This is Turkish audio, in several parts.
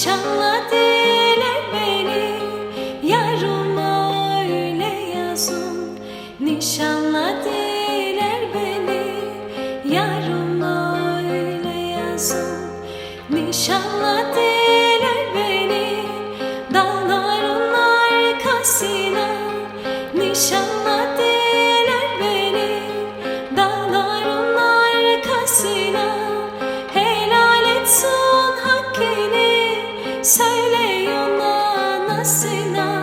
Nişanla beni Yarına öyle yazın. Nişanla beni. Yarına öyle yazın. Nişanla diler beni. Dağların arkasına Nişanla sing now.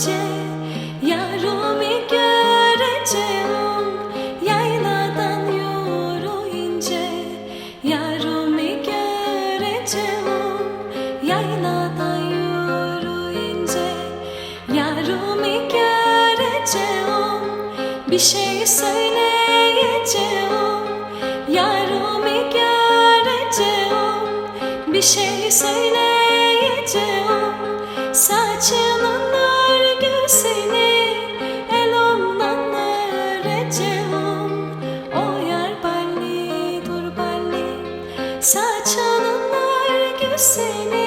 önce yarımı göreceğim Yayladan yürüyünce yarımı Bir şey söyleyeceğim. Yarımı göreceğim Bir şey söyleyeceğim. Saçını seni